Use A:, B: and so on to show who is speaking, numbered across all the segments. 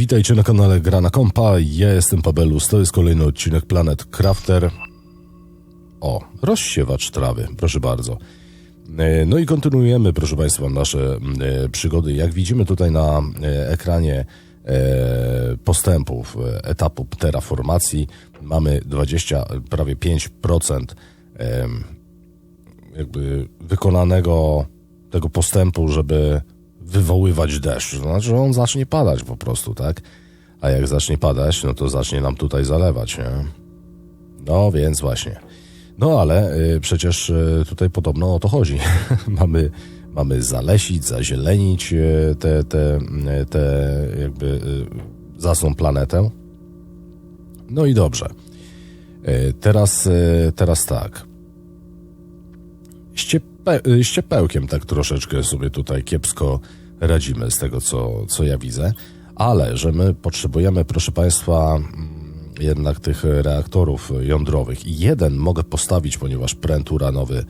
A: Witajcie na kanale Gra na Kompa. Ja jestem Pabelus. To jest kolejny odcinek Planet Crafter. O, rozsiewacz trawy, proszę bardzo. E, No i kontynuujemy, proszę Państwa, nasze e, przygody. Jak widzimy tutaj na e, ekranie postępów etapu terraformacji, mamy 20, prawie 5% em, jakby wykonanego tego postępu, żeby wywoływać deszcz. To znaczy, on zacznie padać po prostu, tak? A jak zacznie padać, no to zacznie nam tutaj zalewać, nie? No więc właśnie. No ale y, przecież y, tutaj podobno o to chodzi. mamy, mamy zalesić, zazielenić y, te, te, y, te jakby y, planetę. No i dobrze. Y, teraz, y, teraz tak. Ściepe, ściepełkiem tak troszeczkę sobie tutaj kiepsko radzimy z tego, co, co ja widzę, ale że my potrzebujemy, proszę Państwa, mm, jednak tych reaktorów jądrowych. I jeden mogę postawić, ponieważ pręt uranowy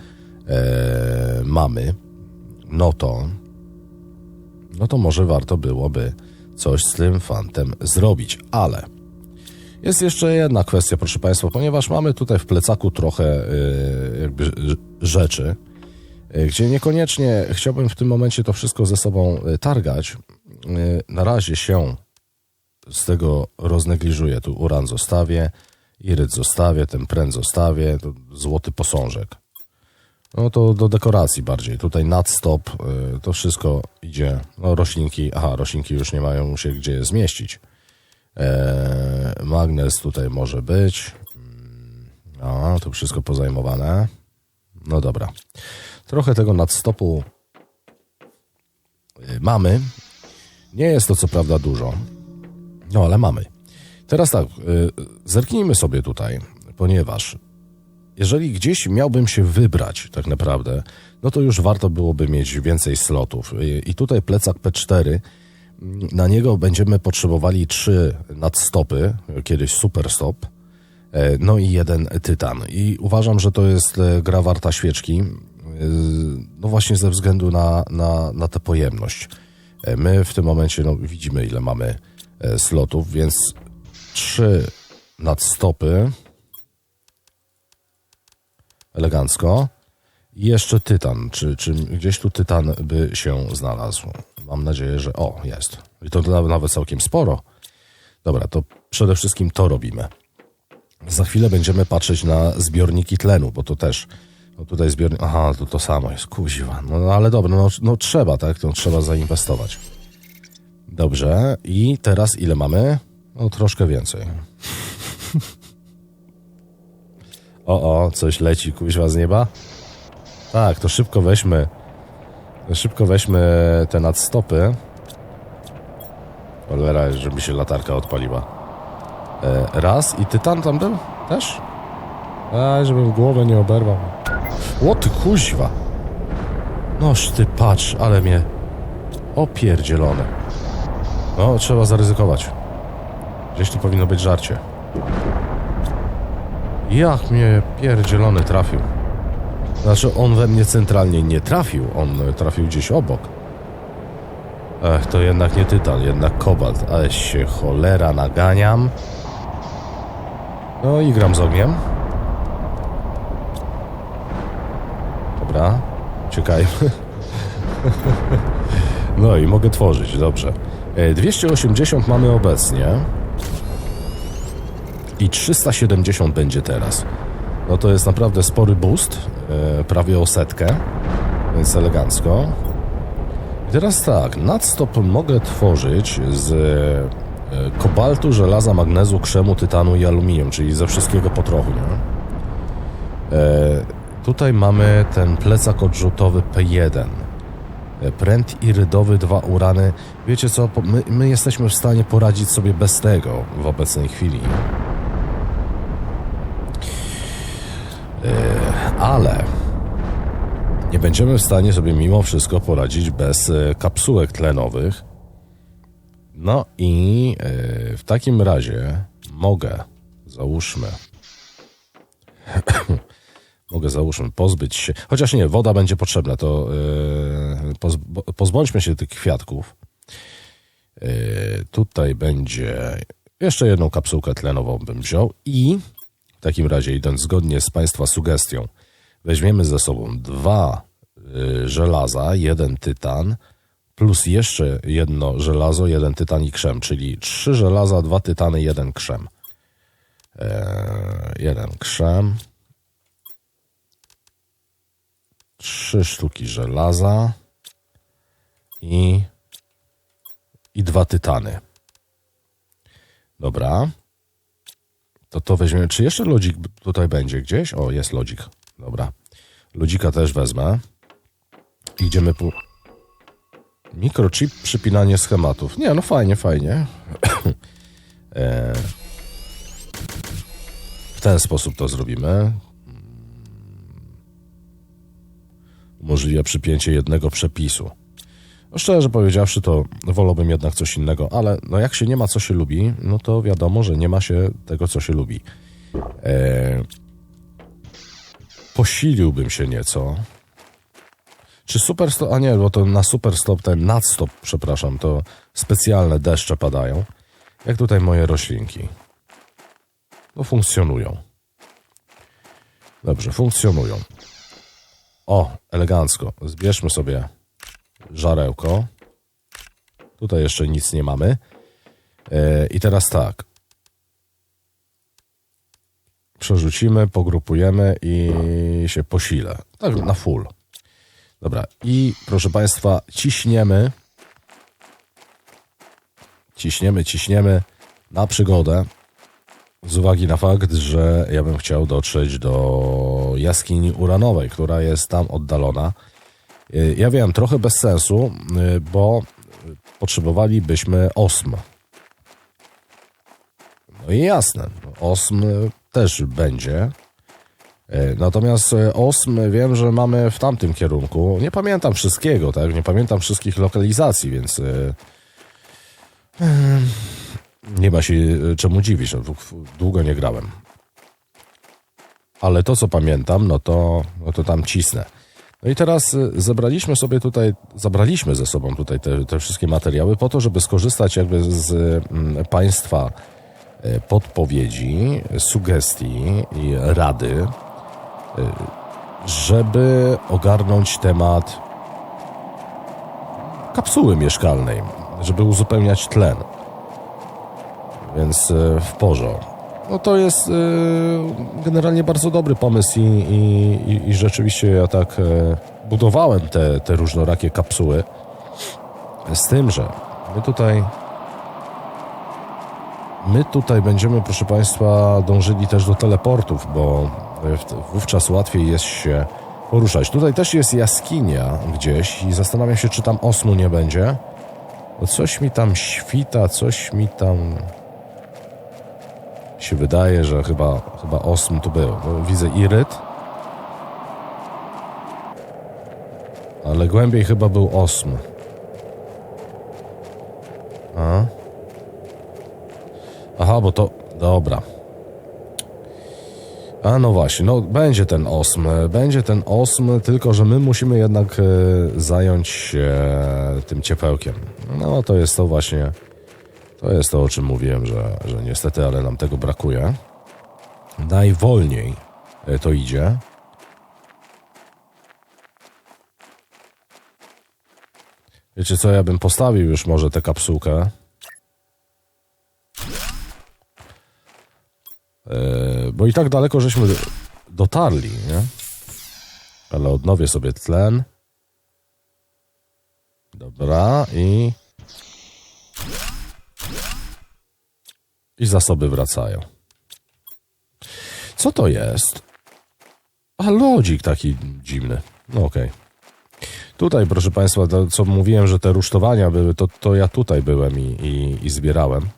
A: e, mamy, no to no to może warto byłoby coś z tym fantem zrobić, ale jest jeszcze jedna kwestia, proszę Państwa, ponieważ mamy tutaj w plecaku trochę y, jakby rz- rzeczy, gdzie niekoniecznie chciałbym w tym momencie to wszystko ze sobą y, targać. Y, Na razie się z tego roznegliżuję. Tu uran zostawię, iryt zostawię, ten pręt zostawię, złoty posążek. No to do dekoracji bardziej. Tutaj nadstop, to wszystko idzie. No roślinki, aha, roślinki już nie mają się gdzie zmieścić. Eee, magnes tutaj może być. A, to wszystko pozajmowane. No dobra. Trochę tego nadstopu y, mamy. Nie jest to co prawda dużo. No ale mamy. Teraz tak, y, zerknijmy sobie tutaj, ponieważ jeżeli gdzieś miałbym się wybrać tak naprawdę, no to już warto byłoby mieć więcej slotów. Y, I tutaj plecak P4 na niego będziemy potrzebowali trzy nadstopy, kiedyś superstop, e, no i jeden tytan. I uważam, że to jest e, gra warta świeczki, no właśnie ze względu na, na, na tę pojemność. E, My w tym momencie no, widzimy, ile mamy e, slotów, więc trzy nadstopy, elegancko. I jeszcze tytan. Czy, czy gdzieś tu tytan by się znalazł? Mam nadzieję, że o, jest. I to nawet- nawet całkiem sporo. Dobra, to przede wszystkim to robimy. Za chwilę będziemy patrzeć na zbiorniki tlenu, bo to też. No tutaj zbiornik. Aha, to to samo jest. Kuziwa. No, no ale dobra, no, no trzeba, tak? To trzeba zainwestować. Dobrze. I teraz ile mamy? No troszkę więcej. o, o, coś leci kuźwa z nieba. Tak, to szybko weźmy. Szybko weźmy te nadstopy. Cholera, żeby się latarka odpaliła. E, raz i tytan tam był? Też? A, żebym głowę nie oberwał. O ty kuźwa. Noż ty patrz, ale mnie opierdzielone. No, trzeba zaryzykować. Gdzieś tu powinno być żarcie. Jak mnie pierdzielony trafił. Znaczy, on we mnie centralnie nie trafił, on trafił gdzieś obok. Ech, to jednak nie tytan, jednak kobalt, ale się cholera naganiam. No i gram z ogniem. Dobra, czekajmy. No i mogę tworzyć, dobrze. E, 280 mamy obecnie. I 370 będzie teraz. No to jest naprawdę spory boost, e, prawie o setkę, więc elegancko. I teraz tak, nadstop mogę tworzyć z e, kobaltu, żelaza, magnezu, krzemu, tytanu i aluminium, czyli ze wszystkiego po trochu, nie? E, tutaj mamy ten plecak odrzutowy P1. E, Pręt irydowy, dwa urany. Wiecie co, my, my jesteśmy w stanie poradzić sobie bez tego w obecnej chwili. ale nie będziemy w stanie sobie mimo wszystko poradzić bez e, kapsułek tlenowych. No i e, w takim razie mogę, załóżmy, mogę załóżmy pozbyć się, chociaż nie, woda będzie potrzebna, to e, poz, pozbądźmy się tych kwiatków. Yy, tutaj będzie jeszcze jedną kapsułkę tlenową bym wziął i w takim razie idąc zgodnie z Państwa sugestią weźmiemy ze sobą dwa yy, żelaza, jeden tytan plus jeszcze jedno żelazo, jeden tytan i krzem, czyli trzy żelaza, dwa tytany, jeden krzem. Yy, jeden krzem. Trzy sztuki żelaza i, i dwa tytany. Dobra. To to weźmiemy. Czy jeszcze lodzik tutaj będzie gdzieś? O, jest lodzik. Dobra. Lodzika też wezmę. Idziemy po... Mikrochip, przypinanie schematów. Nie, no fajnie, fajnie. e... W ten sposób to zrobimy. Umożliwia przypięcie jednego przepisu. No szczerze powiedziawszy, to wolałbym jednak coś innego, ale no jak się nie ma, co się lubi, no to wiadomo, że nie ma się tego, co się lubi. E... Posiliłbym się nieco. Czy super stop, a nie, bo to na super stop, ten nadstop, przepraszam, to specjalne deszcze padają. Jak tutaj moje roślinki. No funkcjonują. Dobrze, funkcjonują. O, elegancko. Zbierzmy sobie żarełko. Tutaj jeszcze nic nie mamy. E, I teraz tak. Przerzucimy, pogrupujemy i się posile. Tak na full. Dobra. I proszę Państwa, ciśniemy. Ciśniemy, ciśniemy na przygodę. Z uwagi na fakt, że ja bym chciał dotrzeć do jaskini uranowej, która jest tam oddalona. Y, Ja wiem, trochę bez sensu, y, bo potrzebowalibyśmy osm. No i jasne, osm też będzie. Y, Natomiast osm wiem, że mamy w tamtym kierunku. Nie pamiętam wszystkiego, tak? Nie pamiętam wszystkich lokalizacji, więc nie ma się y, czemu dziwić. No, Długo nie grałem. Ale to, co pamiętam, no to, no to tam cisnę. No i teraz y, zebraliśmy sobie tutaj, zabraliśmy ze sobą tutaj te, te wszystkie materiały po to, żeby skorzystać jakby z mm, Państwa y, podpowiedzi, sugestii i rady, żeby ogarnąć temat kapsuły mieszkalnej, żeby uzupełniać tlen. Więc y, w porządku. No to jest y, generalnie bardzo dobry pomysł i, i, i, rzeczywiście ja tak y, budowałem te, te różnorakie kapsuły. Z tym, że my tutaj my tutaj będziemy, proszę Państwa, dążyli też do teleportów, bo wówczas łatwiej jest się poruszać. Tutaj też jest jaskinia gdzieś i zastanawiam się, czy tam osmu nie będzie. Bo coś mi tam świta, coś mi tam się wydaje, że chyba, chyba osm tu był. Bo widzę iryt. Ale głębiej chyba był osm. A? Aha, bo to... Dobra. A no właśnie, no będzie ten osm, będzie ten osm, tylko że my musimy jednak e, zająć się tym ciepełkiem. No to jest to właśnie, to jest to o czym mówiłem, że, że niestety, ale nam tego brakuje. Najwolniej e, to idzie. Wiecie co, ja bym postawił już może tę kapsułkę. E, bo i tak daleko żeśmy dotarli, nie? Ale odnowię sobie tlen. Dobra, i. I zasoby wracają. Co to jest? A lodzik taki dziwny. No okej. Tutaj, proszę Państwa, to, co mówiłem, że te rusztowania były, to, to ja tutaj byłem i, i, i zbierałem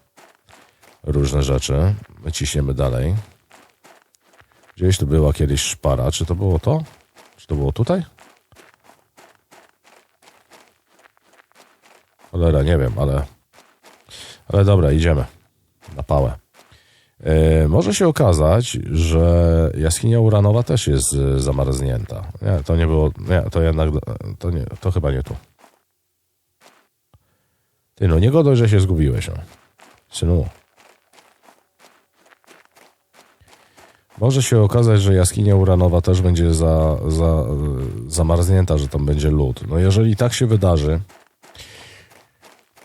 A: różne rzeczy. Ciśniemy dalej. Gdzieś tu była kiedyś szpara. Czy to było to? Czy to było tutaj? Cholera, nie wiem, ale... Ale dobra, idziemy. Na pałę. E, może się okazać, że jaskinia uranowa też jest e, zamarznięta. Nie, to nie było... Nie, to jednak... To, nie, to chyba nie tu. Ty no, nie godo, że się zgubiłeś, no. Synu. Może się okazać, że jaskinia uranowa też będzie za, za, zamarznięta, że tam będzie lód. No jeżeli tak się wydarzy,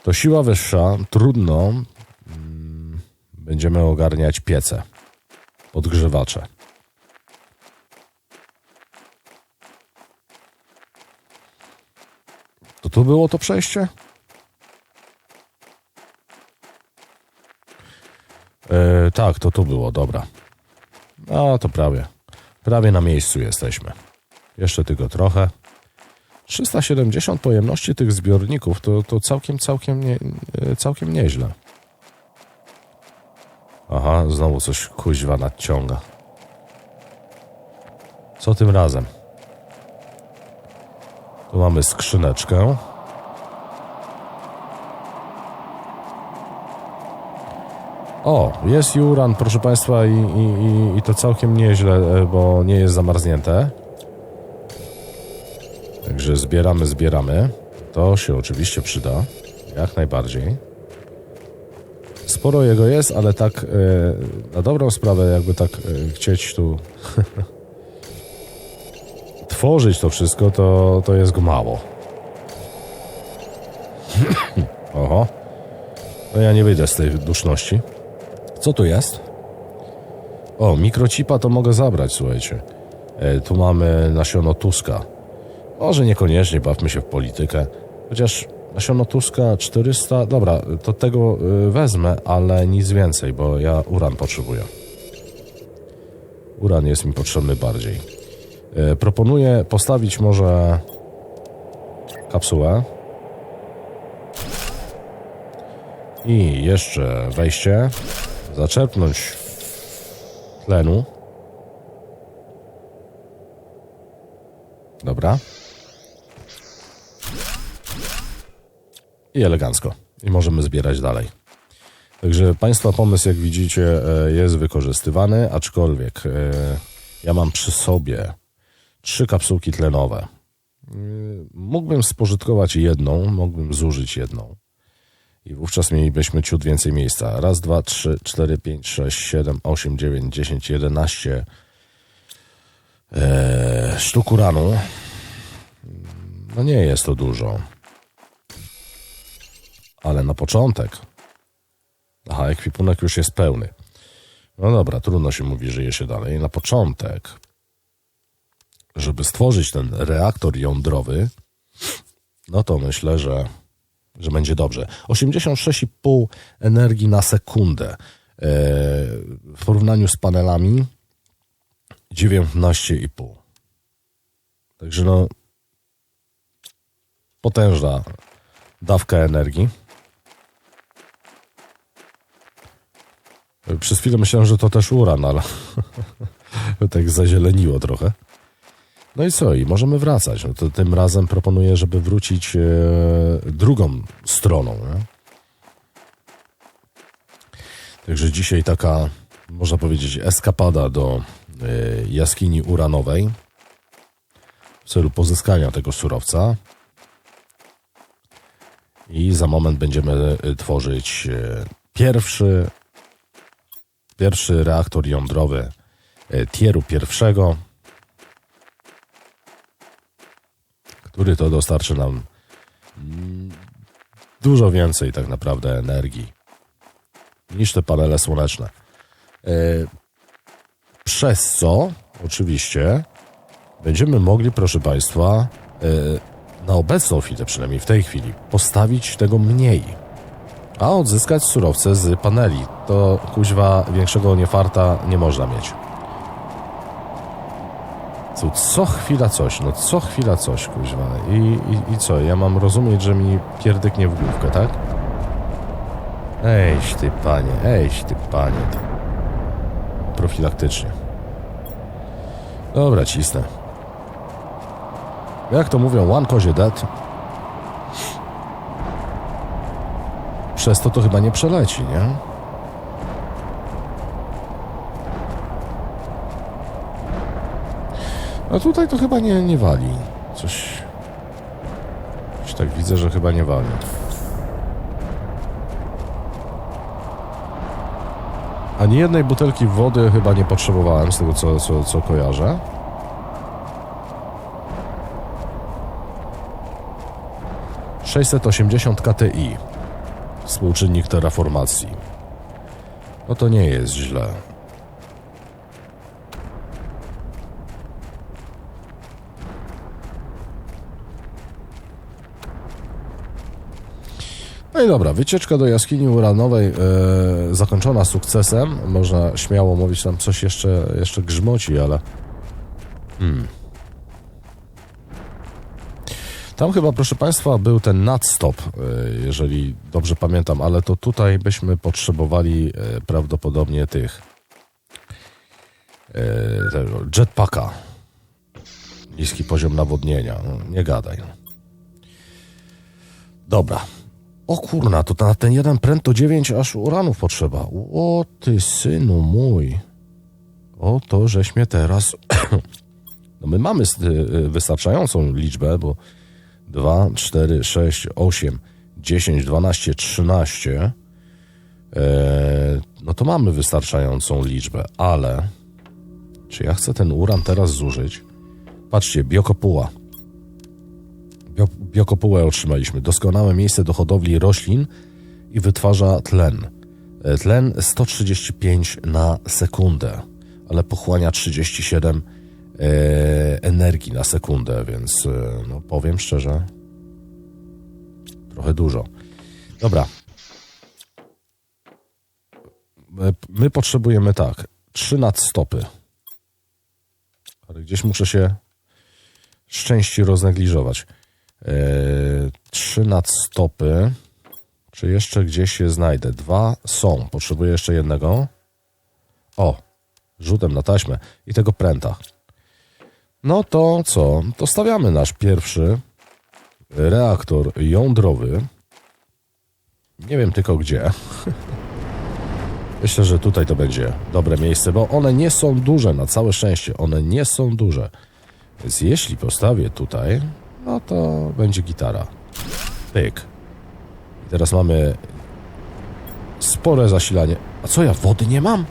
A: to siła wyższa, trudno będziemy ogarniać piece, podgrzewacze. To tu było to przejście? E, tak, to tu było, dobra. No, to prawie. Prawie na miejscu jesteśmy. Jeszcze tylko trochę. 370 pojemności tych zbiorników to, to całkiem, całkiem, nie, e, całkiem nieźle. Aha, znowu coś kuźwa nadciąga. Co tym razem? Tu mamy skrzyneczkę. O, jest i uran, proszę Państwa, i, i, i, i to całkiem nieźle, e, bo nie jest zamarznięte. Także zbieramy, zbieramy. To się oczywiście przyda, jak najbardziej. Sporo jego jest, ale tak e, na dobrą sprawę, jakby tak e, chcieć tu tworzyć to wszystko, to, to jest go mało. Oho. No ja nie wyjdę z tej duszności. Co tu jest? O, mikrochipa to mogę zabrać, słuchajcie. E, tu mamy nasiono Tuska. Może niekoniecznie bawmy się w politykę. Chociaż nasiono Tuska 400... Dobra, to tego y, wezmę, ale nic więcej, bo ja uran potrzebuję. Uran jest mi potrzebny bardziej. E, proponuję postawić może kapsułę. I jeszcze wejście. Zaczerpnąć tlenu. Dobra. I elegancko. I możemy zbierać dalej. Także Państwa pomysł, jak widzicie, e, jest wykorzystywany, aczkolwiek e, ja mam przy sobie trzy kapsułki tlenowe. E, mógłbym spożytkować jedną, mógłbym zużyć jedną. I wówczas mielibyśmy ciut więcej miejsca. Raz, dwa, trzy, cztery, pięć, sześć, siedem, osiem, dziewięć, dziesięć, jedenaście sztuk uranu. No nie jest to dużo. Ale na początek. Aha, ekwipunek już jest pełny. No dobra, trudno się mówi, żyje się dalej. Na początek, żeby stworzyć ten reaktor jądrowy, no to myślę, że że będzie dobrze. 86,5 energii na sekundę. E, w porównaniu z panelami 19,5. Także no potężna dawka energii. Przez chwilę myślałem, że to też uran, ale tak zazieleniło trochę. No i co? I możemy wracać. No to tym razem proponuję, żeby wrócić e, drugą stroną. Nie? Także dzisiaj taka, można powiedzieć, eskapada do e, jaskini uranowej w celu pozyskania tego surowca. I za moment będziemy e, tworzyć e, pierwszy, pierwszy reaktor jądrowy e, tieru pierwszego który to dostarczy nam dużo więcej tak naprawdę energii niż te panele słoneczne. E, przez co oczywiście będziemy mogli, proszę Państwa, e, na obecną chwilę, przynajmniej w tej chwili, postawić tego mniej, a odzyskać surowce z paneli. To kuźwa większego niefarta nie można mieć. Co, co chwila coś, no co chwila coś, kuźwa. I, i, I co, ja mam rozumieć, że mi pierdyknie w główkę, tak? Ejś ty panie, ejś ty panie. Ty. Profilaktycznie. Dobra, cisnę. Jak to mówią, one kozie dead. Przez to to chyba nie przeleci, nie? A tutaj to chyba nie, nie wali. Coś... Coś tak widzę, że chyba nie wali. Ani jednej butelki wody chyba nie potrzebowałem z tego, co, co, co kojarzę. Sześćset osiemdziesiąt KTI. Współczynnik terraformacji. No to nie jest źle. No i dobra, wycieczka do jaskini uranowej e, zakończona sukcesem. Można śmiało mówić, tam coś jeszcze, jeszcze grzmoci, ale... Hmm. Tam chyba, proszę Państwa, był ten nadstop, e, jeżeli dobrze pamiętam, ale to tutaj byśmy potrzebowali e, prawdopodobnie tych e, jetpacka. Niski poziom nawodnienia. No, nie gadaj. Dobra. O kurna, to na ten jeden pręt to 9 aż uranów potrzeba. O ty synu mój. O to, żeś mnie teraz... no my mamy wystarczającą liczbę, bo 2, 4, 6, 8, 10, 12, 13. E, no to mamy wystarczającą liczbę, ale czy ja chcę ten uran teraz zużyć? Patrzcie, biokopuła. Bio, biokopułę otrzymaliśmy. Doskonałe miejsce do hodowli roślin i wytwarza tlen. E, Tlen 135 na sekundę, ale pochłania 37 e, energii na sekundę, więc e, no, powiem szczerze, trochę dużo. Dobra. E, My potrzebujemy tak, trzy nadstopy. Ale gdzieś muszę się szczęści roznegliżować. E, trzy nadstopy. Czy jeszcze gdzieś się znajdę? Dwa są. Potrzebuję jeszcze jednego. O, rzutem na taśmę i tego pręta. No to co? To stawiamy nasz pierwszy reaktor jądrowy. Nie wiem tylko gdzie. Myślę, że tutaj to będzie dobre miejsce, bo one nie są duże, na całe szczęście. One nie są duże. Więc jeśli postawię tutaj, no to będzie gitara. Pyk. I teraz mamy spore zasilanie. A co ja, wody nie mam?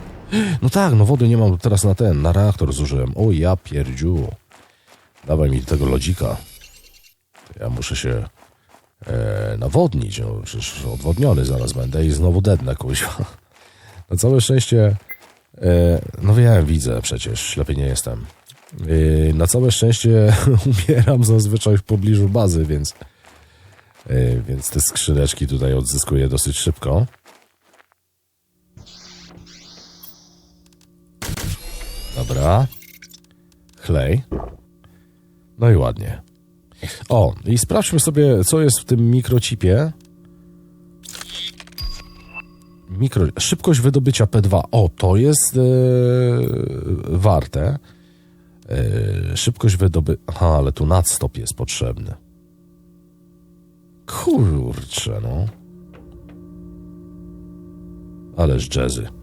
A: No tak, no wody nie mam, teraz na ten, na reaktor zużyłem. O ja pierdziu. Dawaj mi tego lodzika. Ja muszę się e, nawodnić, no przecież odwodniony zaraz będę i znowu dednę, kuźwa. Na całe szczęście, e, no wiem, widzę przecież, ślepy nie jestem. E, na całe szczęście umieram zazwyczaj w pobliżu bazy, więc, e, więc te skrzyneczki tutaj odzyskuję dosyć szybko. Dobra. Chlej. No i ładnie. O, i sprawdźmy sobie, co jest w tym mikrochipie. Mikro... Szybkość wydobycia P2. O, to jest e, warte. E, szybkość wydoby... Aha, ale tu nadstop jest potrzebny. Kurczę, no. Ależ jazzy.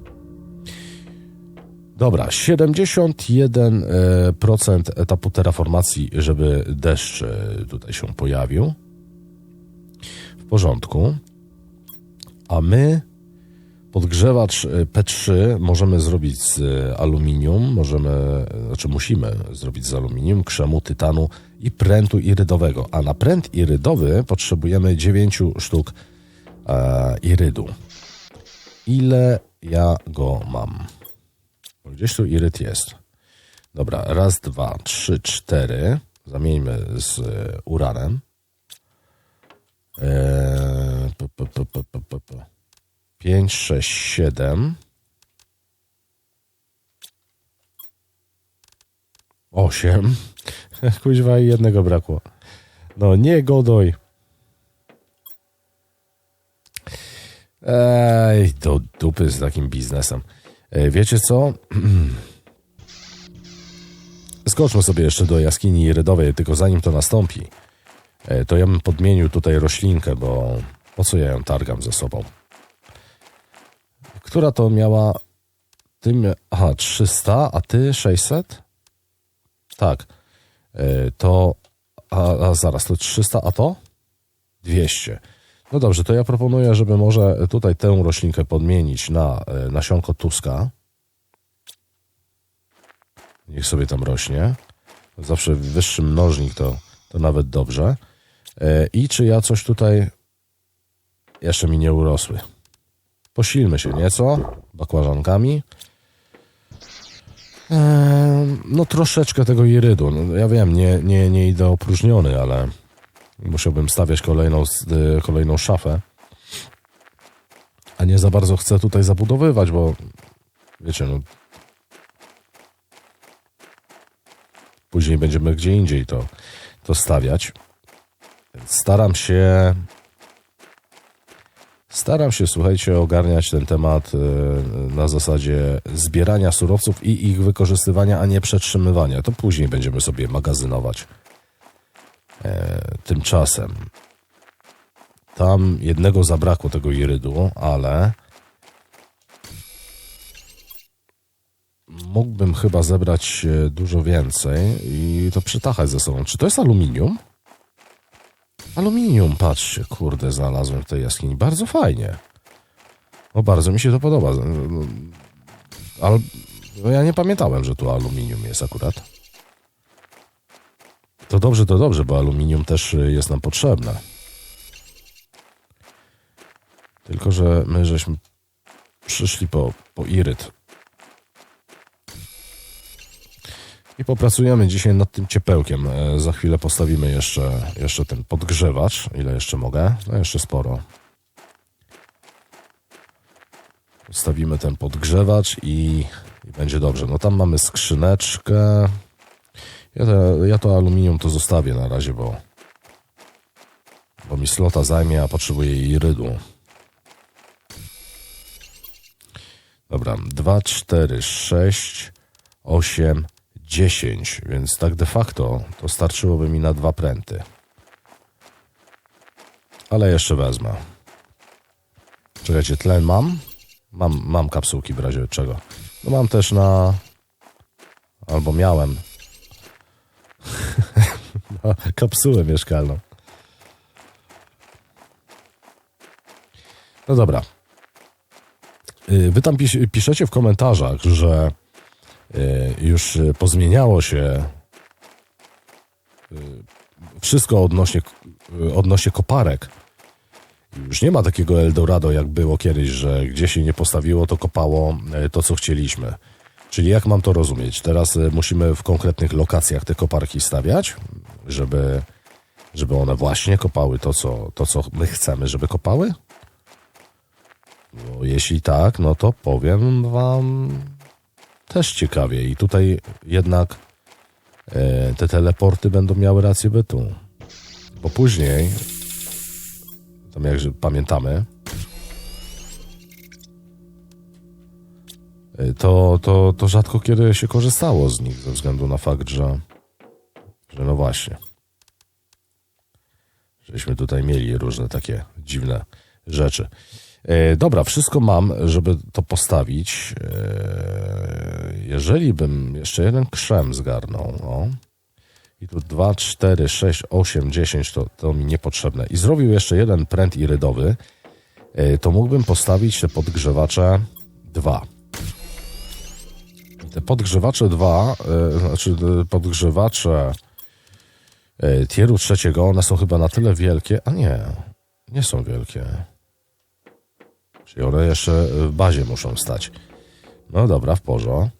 A: Dobra, 71% etapu terraformacji, żeby deszcz e, tutaj się pojawił. W porządku. A my podgrzewacz e, P3 możemy zrobić z e, aluminium, możemy, znaczy musimy zrobić z aluminium, krzemu, tytanu i prętu irydowego. A na pręt irydowy potrzebujemy 9 sztuk e, irydu. Ile ja go mam? Gdzieś tu iryt jest. Dobra, raz, dwa, trzy, cztery. Zamieńmy z e, uranem. P. Pięć, sześć, siedem. Osiem. Kuźwa jednego brakło. No nie godoj. Ej, do dupy z takim biznesem. E, Wiecie co? Skoczmy sobie jeszcze do jaskini rydowej, tylko zanim to nastąpi, e, to ja bym podmienił tutaj roślinkę, bo po co ja ją targam ze sobą? Która to miała... Ty mia... Aha, 300, a ty 600? Tak. E, To... A, a zaraz, to 300, a to? 200. No dobrze, to ja proponuję, żeby może tutaj tę roślinkę podmienić na e, nasionko tuska. Niech sobie tam rośnie. Zawsze wyższy mnożnik to, to nawet dobrze. E, I czy ja coś tutaj jeszcze mi nie urosły? Posilmy się nieco bakłażankami. Eee, No troszeczkę tego irydu. No, ja wiem, nie, nie, nie idę opróżniony, ale musiałbym stawiać kolejną, y, kolejną szafę. A nie za bardzo chcę tutaj zabudowywać, bo wiecie, no później będziemy gdzie indziej to, to stawiać. Staram się Staram się, słuchajcie, ogarniać ten temat e, na zasadzie zbierania surowców i ich wykorzystywania, a nie przetrzymywania. To później będziemy sobie magazynować. E, Tymczasem tam jednego zabrakło tego irydu, ale mógłbym chyba zebrać e, dużo więcej i to przytachać ze sobą. Czy to jest aluminium? Aluminium, patrzcie, kurde, znalazłem w tej jaskini. Bardzo fajnie. O, bardzo mi się to podoba. Ale no ja nie pamiętałem, że tu aluminium jest akurat. To dobrze, to dobrze, bo aluminium też y, jest nam potrzebne. Tylko, że my żeśmy przyszli po, po iryt. I popracujemy dzisiaj nad tym ciepełkiem. E, Za chwilę postawimy jeszcze, jeszcze ten podgrzewacz. Ile jeszcze mogę? No jeszcze sporo. Postawimy ten podgrzewacz i, i będzie dobrze. No tam mamy skrzyneczkę. Ja to, ja to aluminium to zostawię na razie, bo, bo mi slota zajmie, a potrzebuję irydu. Dobra, 2, 4, 6, 8, 10, więc tak de facto to starczyłoby mi na dwa pręty. Ale jeszcze wezmę. Czekajcie, tlen mam? Mam, mam kapsułki w razie czego. No mam też na... Albo miałem. na kapsułę mieszkalną. No dobra. Y, Wy tam pis- piszecie w komentarzach, że y, już pozmieniało się y, wszystko odnośnie, odnośnie koparek. Już nie ma takiego Eldorado, jak było kiedyś, że gdzie się nie postawiło, to kopało to, co chcieliśmy. Czyli jak mam to rozumieć? Teraz y, musimy w konkretnych lokacjach te koparki stawiać, żeby, żeby one właśnie kopały to co, to, co my chcemy, żeby kopały? Bo jeśli tak, no to powiem wam też ciekawie. I tutaj jednak e, te teleporty będą miały rację bytu. Bo później, tam jak pamiętamy, to, to, to rzadko kiedy się korzystało z nich, ze względu na fakt, że, że no właśnie, żeśmy tutaj mieli różne takie dziwne rzeczy. E, dobra, wszystko mam, żeby to postawić. E, jeżeli bym jeszcze jeden krzem zgarnął, o, i tu 2, 4, 6, 8, 10 to, to mi niepotrzebne. I zrobił jeszcze jeden pręt irydowy, e, to mógłbym postawić te podgrzewacze 2. Te podgrzewacze 2, e, znaczy e, podgrzewacze e, tieru trzeciego, one są chyba na tyle wielkie, a nie, nie są wielkie. Czyli one jeszcze w bazie muszą stać. No dobra, w porządku.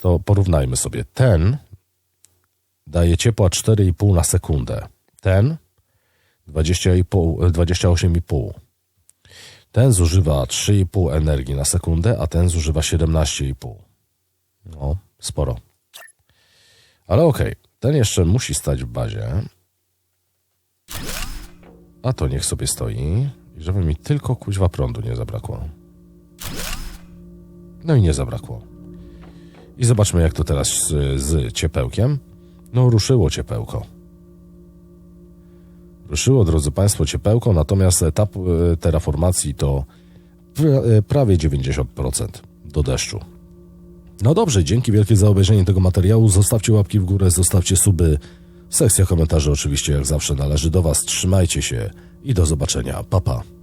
A: To porównajmy sobie. Ten daje ciepła 4,5 na sekundę. Ten 20,5 28,5. Ten zużywa 3,5 energii na sekundę, a ten zużywa 17,5. No, sporo. Ale okej, ten jeszcze musi stać w bazie. A to niech sobie stoi. I żeby mi tylko kuźwa prądu nie zabrakło. No i nie zabrakło. I zobaczmy, jak to teraz z, z ciepełkiem. No, ruszyło ciepełko. Ruszyło, drodzy Państwo, ciepełko, natomiast etap e, terraformacji to e, prawie 90% do deszczu. No dobrze, dzięki wielkie za obejrzenie tego materiału. Zostawcie łapki w górę, zostawcie suby. Sekcja komentarzy oczywiście jak zawsze należy do Was. Trzymajcie się i do zobaczenia. Pa, pa.